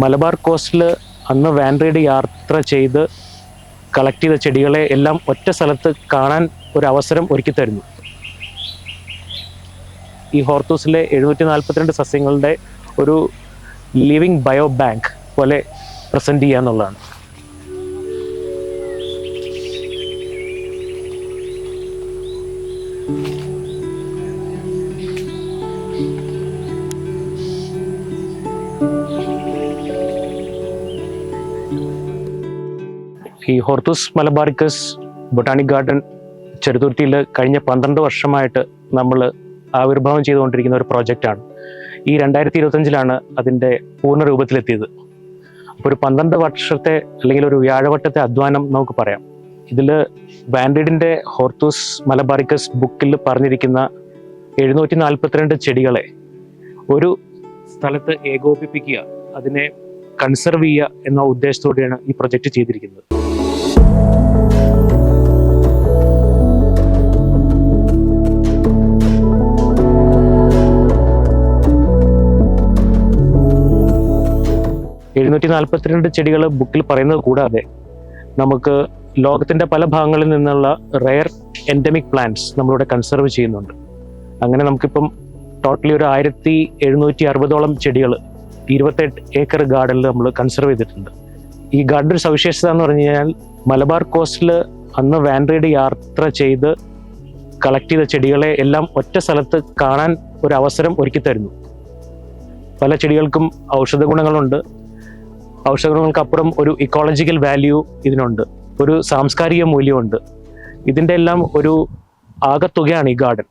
മലബാർ കോസ്റ്റിൽ അന്ന് van ride യാത്ര ചെയ്ത് കളക്ട് ചെയ്ത ചെടികളെ എല്ലാം ഒറ്റ സ്ഥലത്ത് കാണാൻ ഒരു അവസരം ഒരുക്കി തരുന്നു. ഈ ഹോർത്തൂസിലെ എഴുന്നൂറ്റി നാൽപ്പത്തിരണ്ട് സസ്യങ്ങളുടെ ഒരു ലിവിങ് ബയോ ബാങ്ക് പോലെ പ്രസന്റ് ചെയ്യുക എന്നുള്ളതാണ് ഈ ഹോർത്തൂസ് മലബാറിക്കസ് ബൊട്ടാണിക് ഗാർഡൻ ചെറുതുരുത്തിയിൽ കഴിഞ്ഞ പന്ത്രണ്ട് വർഷമായിട്ട് നമ്മൾ ആവിർഭാവം ചെയ്തുകൊണ്ടിരിക്കുന്ന ഒരു പ്രോജക്റ്റാണ്. ഈ രണ്ടായിരത്തി ഇരുപത്തഞ്ചിലാണ് അതിന്റെ പൂർണ രൂപത്തിലെത്തിയത് ഒരു പന്ത്രണ്ട് വർഷത്തെ അല്ലെങ്കിൽ ഒരു വ്യാഴവട്ടത്തെ അധ്വാനം നമുക്ക് പറയാം. ഇതിൽ ബാൻഡിഡിന്റെ ഹോർത്തൂസ് മലബാറിക്കസ് ബുക്കിൽ പറഞ്ഞിരിക്കുന്ന എഴുന്നൂറ്റി നാൽപ്പത്തിരണ്ട് ചെടികളെ ഒരു സ്ഥലത്ത് ഏകോപിപ്പിക്കുക അതിനെ കൺസർവ് ചെയ്യുക എന്ന ഉദ്ദേശത്തോടെയാണ് ഈ പ്രൊജക്റ്റ് ചെയ്തിരിക്കുന്നത്. എഴുന്നൂറ്റി നാൽപ്പത്തിരണ്ട് ചെടികൾ ബുക്കിൽ പറയുന്നത് കൂടാതെ നമുക്ക് ലോകത്തിന്റെ പല ഭാഗങ്ങളിൽ നിന്നുള്ള റെയർ എൻഡമിക് പ്ലാന്റ്സ് നമ്മളിവിടെ കൺസർവ് ചെയ്യുന്നുണ്ട്. അങ്ങനെ നമുക്കിപ്പം ടോട്ടലി ഒരു ആയിരത്തി എഴുന്നൂറ്റി അറുപതോളം ചെടികൾ ഇരുപത്തെട്ട് ഏക്കർ ഗാർഡനിൽ നമ്മൾ കൺസർവ് ചെയ്തിട്ടുണ്ട്. ഈ ഗാർഡൻ സവിശേഷത എന്ന് പറഞ്ഞു കഴിഞ്ഞാൽ മലബാർ കോസ്റ്റിൽ അന്ന് വാൻ റൈഡ് യാത്ര ചെയ്ത് കളക്ട് ചെയ്ത ചെടികളെ എല്ലാം ഒറ്റ സ്ഥലത്ത് കാണാൻ ഒരു അവസരം ഒരുക്കി തരുന്നു. പല ചെടികൾക്കും ഔഷധ ഗുണങ്ങളുണ്ട്. ഔഷധ ഗുണങ്ങൾക്കപ്പുറം ഒരു ഇക്കോളജിക്കൽ വാല്യൂ ഇതിനുണ്ട്. ഒരു സാംസ്കാരിക മൂല്യമുണ്ട്. ഇതിന്റെ എല്ലാം ഒരു ആകത്തുകയാണ് ഈ ഗാർഡൻ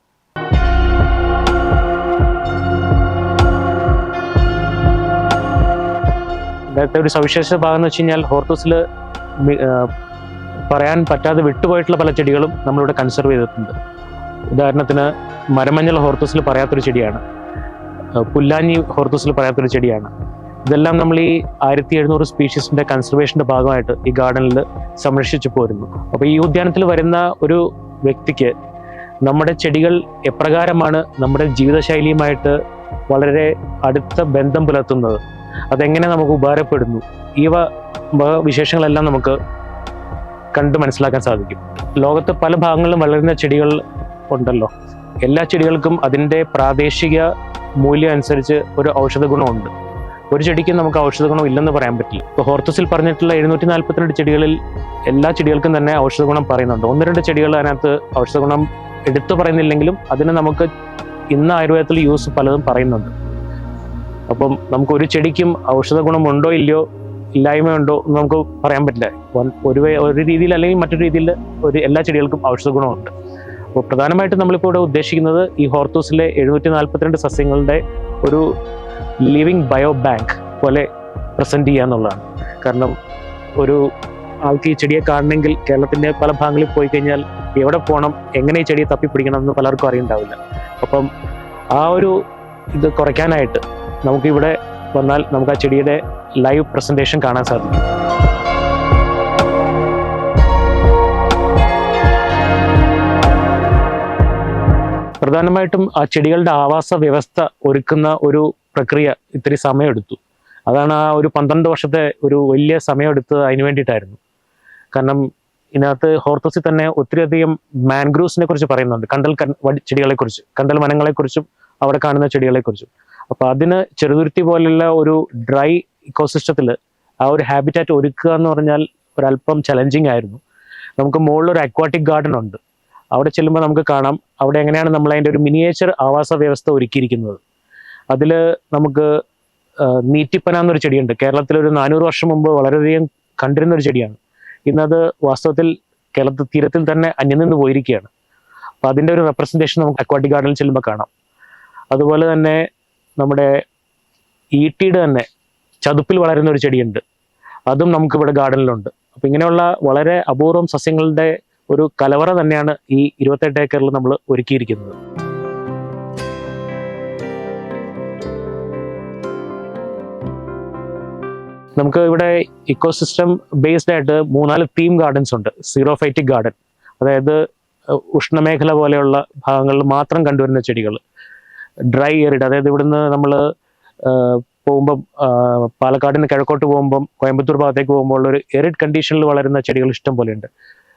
ഇന്നത്തെ ഒരു സവിശേഷ ഭാഗം എന്ന് വെച്ച് കഴിഞ്ഞാൽ ഹോർത്തൂസിൽ പറയാൻ പറ്റാതെ വിട്ടുപോയിട്ടുള്ള പല ചെടികളും നമ്മളിവിടെ കൺസർവ് ചെയ്തിട്ടുണ്ട്. ഉദാഹരണത്തിന് മരമഞ്ഞൾ ഹോർത്തസിൽ പറയാത്തൊരു ചെടിയാണ്. പുല്ലാഞ്ഞി ഹോർത്തസിൽ പറയാത്തൊരു ചെടിയാണ്. ഇതെല്ലാം നമ്മൾ ഈ ആയിരത്തി എഴുന്നൂറ് സ്പീഷീസിന്റെ കൺസർവേഷന്റെ ഭാഗമായിട്ട് ഈ ഗാർഡനിൽ സംരക്ഷിച്ചു പോരുന്നു. അപ്പോൾ ഈ ഉദ്യാനത്തിൽ വരുന്ന ഒരു വ്യക്തിക്ക് നമ്മുടെ ചെടികൾ എപ്രകാരമാണ് നമ്മുടെ ജീവിതശൈലിയുമായിട്ട് വളരെ അടുത്ത ബന്ധം പുലർത്തുന്നത്? അതെങ്ങനെ നമുക്ക് ഉപകാരപ്പെടുന്നു? ഈ വ വക വിശേഷങ്ങളെല്ലാം നമുക്ക് കണ്ട് മനസ്സിലാക്കാൻ സാധിക്കും. ലോകത്ത് പല ഭാഗങ്ങളിലും വളരുന്ന ചെടികൾ ഉണ്ടല്ലോ. എല്ലാ ചെടികൾക്കും അതിന്റെ പ്രാദേശിക മൂല്യം അനുസരിച്ച് ഒരു ഔഷധ ഗുണമുണ്ട്. ഒരു ചെടിക്ക് നമുക്ക് ഔഷധ ഗുണം ഇല്ലെന്ന് പറയാൻ പറ്റില്ല. ഇപ്പോൾ ഹോർത്തസിൽ പറഞ്ഞിട്ടുള്ള എഴുന്നൂറ്റി നാൽപ്പത്തിരണ്ട് ചെടികളിൽ എല്ലാ ചെടികൾക്കും തന്നെ ഔഷധ ഗുണം പറയുന്നുണ്ട്. ഒന്ന് രണ്ട് ചെടികൾ അതിനകത്ത് ഔഷധ ഗുണം എടുത്തു പറയുന്നില്ലെങ്കിലും അതിന് നമുക്ക് ഇന്ന് ആയുർവേദത്തിൽ യൂസ് പലതും പറയുന്നുണ്ട്. അപ്പം നമുക്ക് ഒരു ചെടിക്കും ഔഷധ ഗുണമുണ്ടോ ഇല്ലയോ ഇല്ലായ്മയുണ്ടോ എന്ന് നമുക്ക് പറയാൻ പറ്റില്ല. ഒരു ഒരു രീതിയിൽ അല്ലെങ്കിൽ മറ്റൊരു രീതിയിൽ ഒരു എല്ലാ ചെടികൾക്കും ഔഷധ ഗുണമുണ്ട്. അപ്പോൾ പ്രധാനമായിട്ടും നമ്മളിപ്പോൾ ഇവിടെ ഉദ്ദേശിക്കുന്നത് ഈ ഹോർത്തൂസിലെ എഴുന്നൂറ്റി നാൽപ്പത്തിരണ്ട് സസ്യങ്ങളുടെ ഒരു ലിവിങ് ബയോ ബാങ്ക് പോലെ പ്രസന്റ് ചെയ്യുക എന്നുള്ളതാണ്. കാരണം ഒരു ആൾക്ക് ഈ ചെടിയെ കാണണമെങ്കിൽ കേരളത്തിന്റെ പല ഭാഗങ്ങളിൽ പോയി കഴിഞ്ഞാൽ എവിടെ പോകണം എങ്ങനെ ഈ ചെടിയെ തപ്പിപ്പിടിക്കണം എന്ന് പലർക്കും അറിയുണ്ടാവില്ല. അപ്പം ആ ഒരു ഇത് കുറയ്ക്കാനായിട്ട് നമുക്കിവിടെ വന്നാൽ നമുക്ക് ആ ചെടിയുടെ ലൈവ് പ്രസന്റേഷൻ കാണാൻ സാധിക്കും പ്രധാനമായിട്ടും ആ ചെടികളുടെ ആവാസ വ്യവസ്ഥ ഒരുക്കുന്ന ഒരു പ്രക്രിയ ഇത്തിരി സമയമെടുത്തു. അതാണ് ആ ഒരു പന്ത്രണ്ട് വർഷത്തെ ഒരു വലിയ സമയമെടുത്തത് അതിന് വേണ്ടിയിട്ടായിരുന്നു. കാരണം ഇതിനകത്ത് ഹോർത്തസിൽ തന്നെ ഒത്തിരിയധികം മാൻഗ്രൂവ്സിനെ കുറിച്ച് പറയുന്നുണ്ട്. കണ്ടൽ ചെടികളെക്കുറിച്ച് കണ്ടൽ വനങ്ങളെ കുറിച്ചും അവിടെ കാണുന്ന ചെടികളെ അപ്പൊ അതിന് ചെറുതുരുത്തി പോലുള്ള ഒരു ഡ്രൈ ഇക്കോസിസ്റ്റത്തിൽ ആ ഒരു ഹാബിറ്റാറ്റ് ഒരുക്കുക എന്ന് പറഞ്ഞാൽ ഒരല്പം ചലഞ്ചിങ് ആയിരുന്നു. നമുക്ക് മുകളിൽ ഒരു അക്വാട്ടിക് ഗാർഡൻ ഉണ്ട്. അവിടെ ചെല്ലുമ്പോൾ നമുക്ക് കാണാം. അവിടെ എങ്ങനെയാണ് നമ്മൾ അതിന്റെ ഒരു മിനിയേച്ചർ ആവാസ വ്യവസ്ഥ ഒരുക്കിയിരിക്കുന്നത്. അതിൽ നമുക്ക് നീറ്റിപ്പന എന്നൊരു ചെടിയുണ്ട്. കേരളത്തിൽ ഒരു നാനൂറ് വർഷം മുമ്പ് വളരെയധികം കണ്ടിരുന്ന ഒരു ചെടിയാണ്. ഇന്നത് വാസ്തവത്തിൽ കേരളത്തിൽ തീരത്തിൽ തന്നെ അന്യം നിന്ന് പോയിരിക്കുകയാണ്. അപ്പം അതിന്റെ ഒരു റെപ്രസെന്റേഷൻ നമുക്ക് അക്വാട്ടിക് ഗാർഡനിൽ ചെല്ലുമ്പോൾ കാണാം. അതുപോലെ തന്നെ നമ്മുടെ ഈട്ടിയുടെ തന്നെ ചതുപ്പിൽ വളരുന്ന ഒരു ചെടിയുണ്ട്. അതും നമുക്ക് ഇവിടെ ഗാർഡനിലുണ്ട്. അപ്പം ഇങ്ങനെയുള്ള വളരെ അപൂർവം സസ്യങ്ങളുടെ ഒരു കലവറ തന്നെയാണ് ഈ ഇരുപത്തെട്ട് ഏക്കറിൽ നമ്മൾ ഒരുക്കിയിരിക്കുന്നത്. നമുക്ക് ഇവിടെ ഇക്കോസിസ്റ്റം ബേസ്ഡ് ആയിട്ട് മൂന്നാൽ തീം ഗാർഡൻസ് ഉണ്ട്. സീറോഫൈറ്റിക് ഗാർഡൻ അതായത് ഉഷ്ണമേഖല പോലെയുള്ള ഭാഗങ്ങളിൽ മാത്രം കണ്ടുവരുന്ന ചെടികൾ. ഡ്രൈ എറിഡ് അതായത് ഇവിടുന്ന് നമ്മൾ പോകുമ്പം പാലക്കാട് കിഴക്കോട്ട് പോകുമ്പം കോയമ്പത്തൂർ ഭാഗത്തേക്ക് പോകുമ്പോൾ ഒരു എറിഡ് കണ്ടീഷനിൽ വളരുന്ന ചെടികൾ ഇഷ്ടം പോലെയുണ്ട്.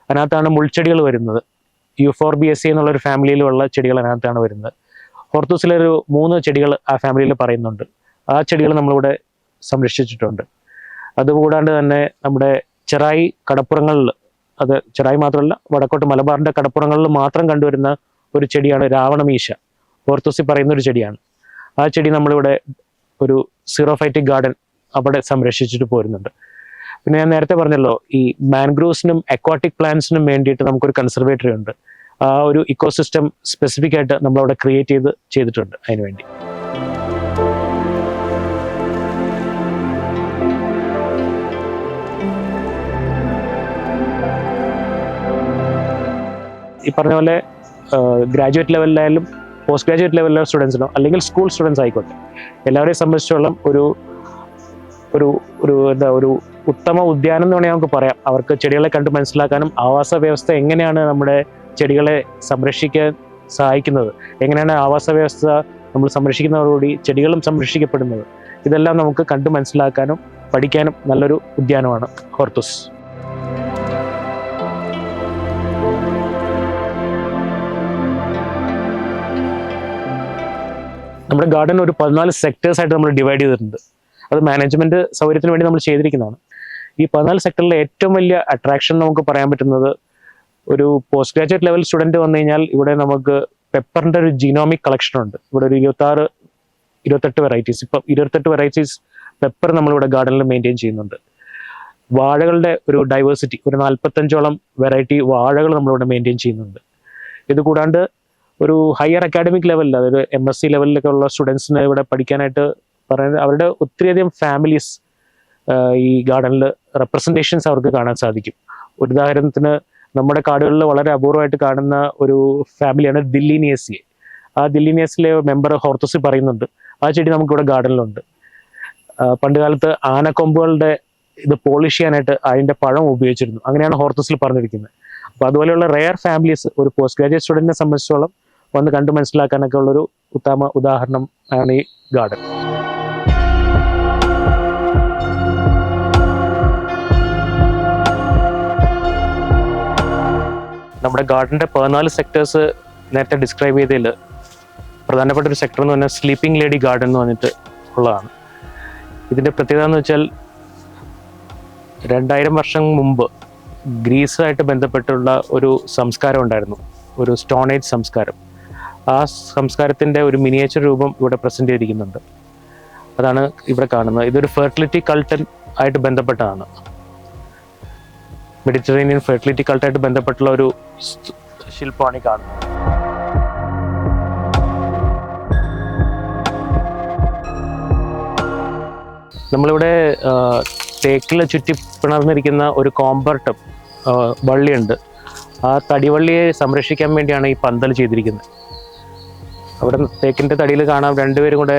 അതിനകത്താണ് മുൾച്ചെടികൾ വരുന്നത്. U four B S C എന്നുള്ള ഒരു ഫാമിലിയിലുള്ള ചെടികൾ അതിനകത്താണ് വരുന്നത്. ഹോർത്തൂസിലൊരു മൂന്ന് ചെടികൾ ആ ഫാമിലിയിൽ പറയുന്നുണ്ട്. ആ ചെടികൾ നമ്മളിവിടെ സംരക്ഷിച്ചിട്ടുണ്ട്. അതുകൂടാണ്ട് തന്നെ നമ്മുടെ ചെറായി കടപ്പുറങ്ങളിൽ അത് ചെറായി മാത്രമല്ല വടക്കോട്ട് മലബാറിന്റെ കടപ്പുറങ്ങളിൽ മാത്രം കണ്ടുവരുന്ന ഒരു ചെടിയാണ് രാവണമീശ. ഹോർത്തൂസി പറയുന്ന ഒരു ചെടിയാണ്. ആ ചെടി നമ്മളിവിടെ ഒരു സീറോഫൈറ്റിക് ഗാർഡൻ അവിടെ സംരക്ഷിച്ചിട്ട് പോരുന്നുണ്ട്. പിന്നെ ഞാൻ നേരത്തെ പറഞ്ഞല്ലോ ഈ മാൻഗ്രൂവ്സിനും അക്വാട്ടിക് പ്ലാന്റ്സിനും വേണ്ടിയിട്ട് നമുക്കൊരു കൺസർവേറ്ററി ഉണ്ട്. ആ ഒരു ഇക്കോസിസ്റ്റം സ്പെസിഫിക് ആയിട്ട് നമ്മൾ അവിടെ ക്രിയേറ്റ് ചെയ്ത് ചെയ്തിട്ടുണ്ട് അതിനുവേണ്ടി ഈ പറഞ്ഞ പോലെ ഗ്രാജുവേറ്റ് ലെവലിലായാലും പോസ്റ്റ് ഗ്രാജുവേറ്റ് ലെവലിലെ സ്റ്റുഡൻസിനോ അല്ലെങ്കിൽ സ്കൂൾ സ്റ്റുഡൻസ് ആയിക്കോട്ടെ. എല്ലാവരെയും സംബന്ധിച്ചോളം ഒരു ഒരു ഒരു എന്താ ഒരു ഉത്തമ ഉദ്യാനം എന്ന് വേണമെങ്കിൽ നമുക്ക് പറയാം. അവർക്ക് ചെടികളെ കണ്ട് മനസ്സിലാക്കാനും ആവാസ വ്യവസ്ഥ എങ്ങനെയാണ് നമ്മുടെ ചെടികളെ സംരക്ഷിക്കാൻ സഹായിക്കുന്നത്? എങ്ങനെയാണ് ആവാസ വ്യവസ്ഥ നമ്മൾ സംരക്ഷിക്കുന്നതോടുകൂടി ചെടികളും സംരക്ഷിക്കപ്പെടുന്നത്? ഇതെല്ലാം നമുക്ക് കണ്ട് മനസ്സിലാക്കാനും പഠിക്കാനും നല്ലൊരു ഉദ്യാനമാണ് ഹോർത്തുസ്. നമ്മുടെ ഗാർഡൻ ഒരു പതിനാല് സെക്ടേഴ്സ് ആയിട്ട് നമ്മൾ ഡിവൈഡ് ചെയ്തിട്ടുണ്ട്. അത് മാനേജ്മെന്റ് സൗകര്യത്തിന് വേണ്ടി നമ്മൾ ചെയ്തിരിക്കുന്നതാണ്. ഈ പതിനാല് സെക്ടറിലെ ഏറ്റവും വലിയ അട്രാക്ഷൻ നമുക്ക് പറയാൻ പറ്റുന്നത് ഒരു പോസ്റ്റ് ഗ്രാജുവേറ്റ് ലെവൽ സ്റ്റുഡന്റ് വന്നു കഴിഞ്ഞാൽ ഇവിടെ നമുക്ക് പെപ്പറിന്റെ ഒരു ജിനോമിക് കളക്ഷൻ ഉണ്ട്. ഇവിടെ ഒരു ഇരുപത്തി ആറ് ഇരുപത്തെട്ട് വെറൈറ്റീസ് ഇപ്പം ഇരുപത്തെട്ട് വെറൈറ്റീസ് പെപ്പർ നമ്മളിവിടെ ഗാർഡനിൽ മെയിന്റെയിൻ ചെയ്യുന്നുണ്ട്. വാഴകളുടെ ഒരു ഡൈവേഴ്സിറ്റി ഒരു നാൽപ്പത്തഞ്ചോളം വെറൈറ്റി വാഴകൾ നമ്മളിവിടെ മെയിന്റെയിൻ ചെയ്യുന്നുണ്ട്. ഇത് കൂടാണ്ട് ഒരു ഹയർ അക്കാഡമിക് ലെവലിൽ അതായത് എം എസ് സി ലെവലിലൊക്കെ ഉള്ള സ്റ്റുഡൻസിന് ഇവിടെ പഠിക്കാനായിട്ട് പറയുന്നത് അവരുടെ ഒത്തിരിയധികം ഫാമിലീസ് ഈ ഗാർഡനിൽ റെപ്രസെന്റേഷൻസ് അവർക്ക് കാണാൻ സാധിക്കും. ഒരു ഉദാഹരണത്തിന് നമ്മുടെ കാടുകളിൽ വളരെ അപൂർവമായിട്ട് കാണുന്ന ഒരു ഫാമിലിയാണ് ദില്ലിനിയസിയെ ആ ദില്ലിനിയസിലെ മെമ്പർ ഹോർത്തസി പറയുന്നുണ്ട് ആ ചെടി നമുക്കിവിടെ ഗാർഡനിലുണ്ട് പണ്ടുകാലത്ത് ആനക്കൊമ്പുകളുടെ ഇത് പോളിഷ് ചെയ്യാനായിട്ട് അതിന്റെ പഴം ഉപയോഗിച്ചിരുന്നു. അങ്ങനെയാണ് ഹോർത്തസിൽ പറഞ്ഞിരിക്കുന്നത്. അപ്പോൾ അതുപോലെയുള്ള റെയർ ഫാമിലീസ് ഒരു പോസ്റ്റ് ഗ്രാജുവേറ്റ് സ്റ്റുഡന്റിനെ സംബന്ധിച്ചോളം വന്ന് കണ്ടു മനസ്സിലാക്കാനൊക്കെ ഉള്ളൊരു ഉത്തമ ഉദാഹരണം ആണ് ഈ ഗാർഡൻ. നമ്മുടെ ഗാർഡന്റെ പതിനാല് സെക്ടേഴ്സ് നേരത്തെ ഡിസ്ക്രൈബ് ചെയ്തതിൽ പ്രധാനപ്പെട്ട ഒരു സെക്ടർ എന്ന് പറഞ്ഞാൽ സ്ലീപ്പിംഗ് ലേഡി ഗാർഡൻ എന്ന് പറഞ്ഞിട്ട് ഉള്ളതാണ്. ഇതിന്റെ പ്രത്യേകത എന്ന് വെച്ചാൽ രണ്ടായിരം വർഷം മുമ്പ് ഗ്രീസുമായിട്ട് ബന്ധപ്പെട്ടുള്ള ഒരു സംസ്കാരം ഉണ്ടായിരുന്നു. ഒരു സ്റ്റോണേജ് സംസ്കാരം. ആ സംസ്കാരത്തിന്റെ ഒരു മിനിയേച്ചർ രൂപം ഇവിടെ പ്രസന്റ് ചെയ്തിരിക്കുന്നുണ്ട്. അതാണ് ഇവിടെ കാണുന്നത്. ഇതൊരു ഫെർട്ടിലിറ്റി കൾട്ടൻ ആയിട്ട് ബന്ധപ്പെട്ടതാണ്. മെഡിറ്ററേനിയൻ ഫെർട്ടിലിറ്റി കൾട്ടായിട്ട് ബന്ധപ്പെട്ടുള്ള ഒരു ശില്പമാണ് ഈ കാണുന്നത്. നമ്മളിവിടെ തേക്കിൽ ചുറ്റി പിണർന്നിരിക്കുന്ന ഒരു കോമ്പർട്ടം വള്ളിയുണ്ട്. ആ തടിവള്ളിയെ സംരക്ഷിക്കാൻ വേണ്ടിയാണ് ഈ പന്തൽ ചെയ്തിരിക്കുന്നത്. അവിടെ തേക്കിന്റെ തടിയിൽ കാണാം. രണ്ടുപേരും കൂടെ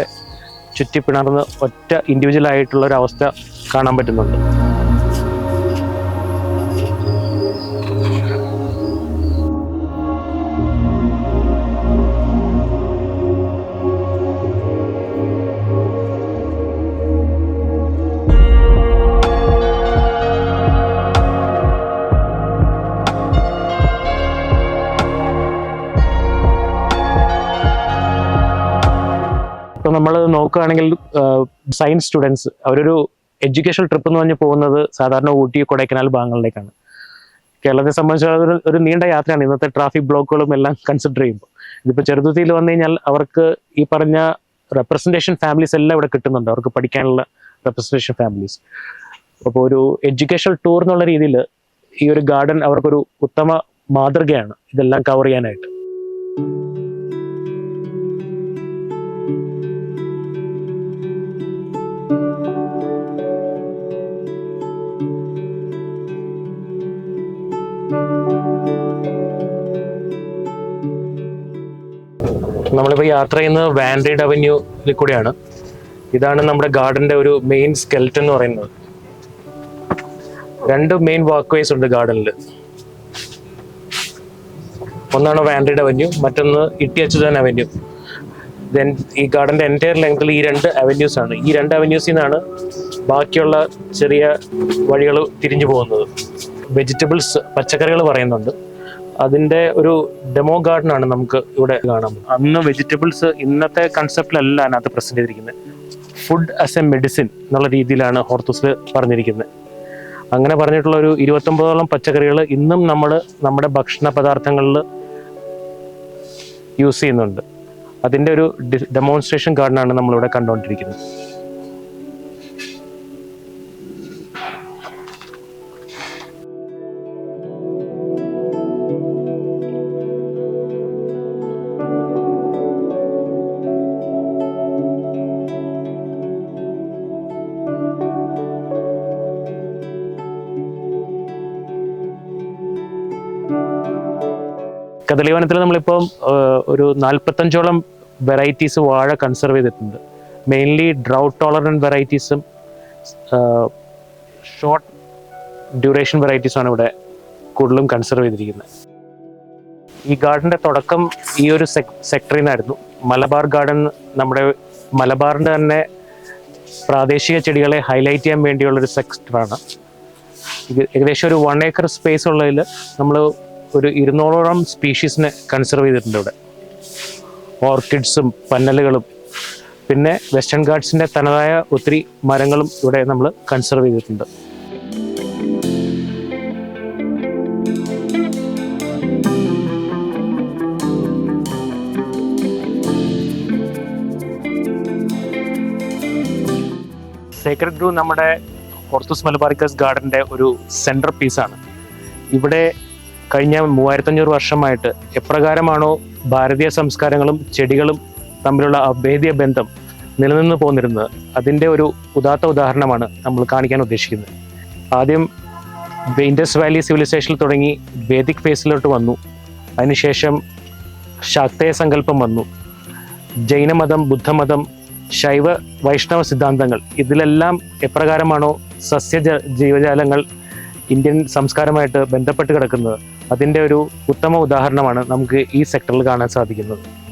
ചുറ്റി പിണർന്ന് ഒറ്റ ഇൻഡിവിജ്വൽ ആയിട്ടുള്ള ഒരു അവസ്ഥ കാണാൻ പറ്റുന്നുണ്ട്. നമ്മൾ നോക്കുകയാണെങ്കിൽ സയൻസ് സ്റ്റുഡൻസ് അവരൊരു എഡ്യൂക്കേഷൻ ട്രിപ്പ് എന്ന് പറഞ്ഞ് പോകുന്നത് സാധാരണ ഊട്ടി കൊടൈക്കനാൽ ഭാഗങ്ങളിലേക്കാണ്. കേരളത്തെ സംബന്ധിച്ചിടത്തോളം ഒരു നീണ്ട യാത്രയാണ്. ഇന്നത്തെ ട്രാഫിക് ബ്ലോക്കുകളും എല്ലാം കൺസിഡർ ചെയ്യുമ്പോൾ. ഇതിപ്പോൾ ചെറുതുത്തിയിൽ വന്നു കഴിഞ്ഞാൽ അവർക്ക് ഈ പറഞ്ഞ റെപ്രസെന്റേഷൻ ഫാമിലീസ് എല്ലാം ഇവിടെ കിട്ടുന്നുണ്ട്. അവർക്ക് പഠിക്കാനുള്ള റെപ്രസെന്റേഷൻ ഫാമിലീസ് അപ്പോൾ ഒരു എഡ്യൂക്കേഷൻ ടൂർ എന്നുള്ള രീതിയിൽ ഈ ഒരു ഗാർഡൻ അവർക്കൊരു ഉത്തമ മാതൃകയാണ്. ഇതെല്ലാം കവർ ചെയ്യാനായിട്ട്. നമ്മളിപ്പോൾ യാത്ര ചെയ്യുന്നത് വാൻഡ്രീഡ് അവന്യൂവിൽ കൂടെയാണ്. ഇതാണ് നമ്മുടെ ഗാർഡന്റെ ഒരു മെയിൻ സ്കെൽറ്റൻ എന്ന് പറയുന്നത്. രണ്ട് മെയിൻ വാക്ക്വേസ് ഉണ്ട് ഗാർഡനിൽ ഒന്നാണ് വാൻഡ്രീഡ് അവന്യൂ മറ്റൊന്ന് ഇട്ടി അച്യുതൻ അവന്യൂ ദെൻ ഈ ഗാർഡന്റെ എന്റയർ ലെങ്തിൽ ഈ രണ്ട് അവന്യൂസ് ആണ്. ഈ രണ്ട് അവന്യൂസിൽ നിന്നാണ് ബാക്കിയുള്ള ചെറിയ വഴികൾ തിരിഞ്ഞു പോകുന്നത്. വെജിറ്റബിൾസ് പച്ചക്കറികൾ പറയുന്നുണ്ട്. അതിന്റെ ഒരു ഡെമോ ഗാർഡൻ ആണ് നമുക്ക് ഇവിടെ കാണാം അന്ന് വെജിറ്റബിൾസ് ഇന്നത്തെ കൺസെപ്റ്റിലല്ല അതിനകത്ത് പ്രസന്റ് ചെയ്തിരിക്കുന്നത്. ഫുഡ് ആസ് എ മെഡിസിൻ എന്നുള്ള രീതിയിലാണ് ഹോർത്തൂസിൽ പറഞ്ഞിരിക്കുന്നത്. അങ്ങനെ പറഞ്ഞിട്ടുള്ള ഒരു ഇരുപത്തൊമ്പതോളം പച്ചക്കറികൾ ഇന്നും നമ്മൾ നമ്മുടെ ഭക്ഷണ പദാർത്ഥങ്ങളിൽ യൂസ് ചെയ്യുന്നുണ്ട്. അതിന്റെ ഒരു ഡെമോൺസ്ട്രേഷൻ ഗാർഡനാണ് നമ്മളിവിടെ കണ്ടുകൊണ്ടിരിക്കുന്നത്. കദളിവനത്തിൽ നമ്മളിപ്പോൾ ഒരു നാൽപ്പത്തഞ്ചോളം വെറൈറ്റീസ് വാഴ കൺസർവ് ചെയ്തിട്ടുണ്ട്. മെയിൻലി ഡ്രൗട്ട് ടോളറന്റ് വെറൈറ്റീസും ഷോർട്ട് ഡ്യൂറേഷൻ വെറൈറ്റീസുമാണ് ഇവിടെ കൂടുതലും കൺസർവ് ചെയ്തിരിക്കുന്നത്. ഈ ഗാർഡന്റെ തുടക്കം ഈ ഒരു സെക്ടറിൽ നിന്നായിരുന്നു മലബാർ ഗാർഡൻ നമ്മുടെ മലബാറിന്റെ തന്നെ പ്രാദേശിക ചെടികളെ ഹൈലൈറ്റ് ചെയ്യാൻ വേണ്ടിയുള്ളൊരു സെക്ടറാണ് ഇത് ഏകദേശം ഒരു വൺ ഏക്കർ സ്പേസ് ഉള്ളതിൽ നമ്മൾ ഒരു ഇരുന്നൂറോളം സ്പീഷീസിനെ കൺസർവ് ചെയ്തിട്ടുണ്ട് ഇവിടെ. ഓർക്കിഡ്സും പന്നലുകളും പിന്നെ വെസ്റ്റേൺ ഗാർഡ്സിന്റെ തനതായ ഒത്തിരി മരങ്ങളും ഇവിടെ നമ്മൾ കൺസർവ് ചെയ്തിട്ടുണ്ട്. സേക്രഡ് ഗ്രൂ നമ്മുടെ ഹോർത്തൂസ് മലബാറിക്കസ് ഗാർഡന്റെ ഒരു സെൻട്രൽ പീസാണ് ഇവിടെ കഴിഞ്ഞ മൂവായിരത്തഞ്ഞൂറ് വർഷമായിട്ട് എപ്രകാരമാണോ ഭാരതീയ സംസ്കാരങ്ങളും ചെടികളും തമ്മിലുള്ള അഭേദ്യ ബന്ധം നിലനിന്ന് പോന്നിരുന്നത്? അതിന്റെ ഒരു ഉദാത്ത ഉദാഹരണമാണ് നമ്മൾ കാണിക്കാൻ ഉദ്ദേശിക്കുന്നത്. ആദ്യം ഇൻഡസ് വാലി സിവിലൈസേഷനിൽ തുടങ്ങി വേദിക് ഫേസിലോട്ട് വന്നു. അതിനുശേഷം ശാക്തേയ സങ്കല്പം വന്നു. ജൈനമതം ബുദ്ധമതം ശൈവ വൈഷ്ണവ സിദ്ധാന്തങ്ങൾ ഇതിലെല്ലാം എപ്രകാരമാണോ സസ്യ ജീവജാലങ്ങൾ ഇന്ത്യൻ സംസ്കാരമായിട്ട് ബന്ധപ്പെട്ട് കിടക്കുന്നത്? അതിന്റെ ഒരു ഉത്തമ ഉദാഹരണമാണ് നമുക്ക് ഈ സെക്ടറിൽ കാണാൻ സാധിക്കുന്നത്.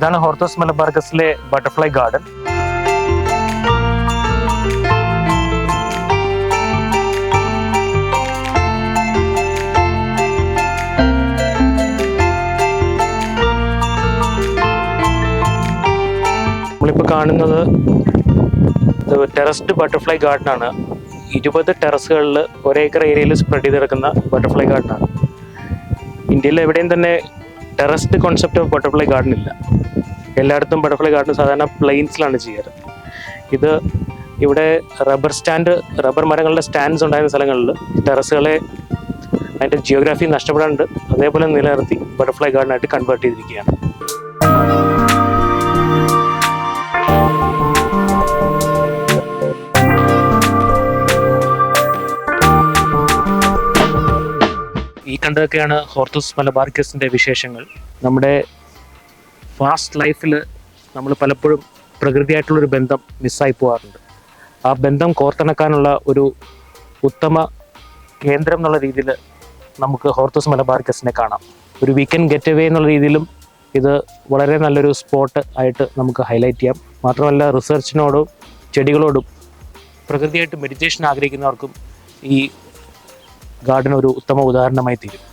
ഇതാണ് ഹോർത്തോസ് മലബാർഗസിലെ ബട്ടർഫ്ലൈ ഗാർഡൻ നമ്മളിപ്പോൾ കാണുന്നത് ടെറസ്ഡ് ബട്ടർഫ്ലൈ ഗാർഡനാണ് ഇരുപത് ടെറസുകളിൽ ഒരേക്കർ ഏരിയയിൽ സ്പ്രെഡ് ചെയ്ത് കിടക്കുന്ന ബട്ടർഫ്ലൈ ആണ്. ഇന്ത്യയിൽ എവിടെയും തന്നെ terraced concept of butterfly garden ഇല്ല. എല്ലായിടത്തും ബട്ടർഫ്ലൈ ഗാർഡൻ സാധാരണ പ്ലെയിൻസിലാണ് ചെയ്യാറ്. ഇത് ഇവിടെ റബ്ബർ സ്റ്റാൻഡ് റബ്ബർ മരങ്ങളുടെ സ്റ്റാൻഡ്സ് ഉണ്ടായിരുന്ന സ്ഥലങ്ങളിൽ ടെറസുകളെ അതിന്റെ ജിയോഗ്രാഫി നഷ്ടപ്പെടാണ്ട് അതേപോലെ നിലനിർത്തി ബട്ടർഫ്ലൈ ഗാർഡനായിട്ട് കൺവേർട്ട് ചെയ്തിരിക്കുകയാണ്. ഈ കണ്ടതൊക്കെയാണ് ഹോർത്തൂസ് മലബാർക്കസിന്റെ വിശേഷങ്ങൾ? നമ്മുടെ ഫാസ്റ്റ് ലൈഫിൽ നമ്മൾ പലപ്പോഴും പ്രകൃതിയായിട്ടുള്ളൊരു ബന്ധം മിസ്സായി പോകാറുണ്ട് ആ ബന്ധം കോർത്തിണക്കാനുള്ള ഒരു ഉത്തമ കേന്ദ്രം എന്നുള്ള രീതിയിൽ നമുക്ക് ഹോർത്തൂസ് മലബാർക്കസിനെ കാണാം. ഒരു വീക്കെൻഡ് ഗെറ്റ് അവേ എന്നുള്ള രീതിയിലും ഇത് വളരെ നല്ലൊരു സ്പോട്ട് ആയിട്ട് നമുക്ക് ഹൈലൈറ്റ് ചെയ്യാം. മാത്രമല്ല റിസർച്ചിനോടും ചെടികളോടും പ്രകൃതിയായിട്ട് മെഡിറ്റേഷൻ ആഗ്രഹിക്കുന്നവർക്കും ഈ ഗാർഡൻ ഒരു ഉത്തമ ഉദാഹരണമായി തീരും.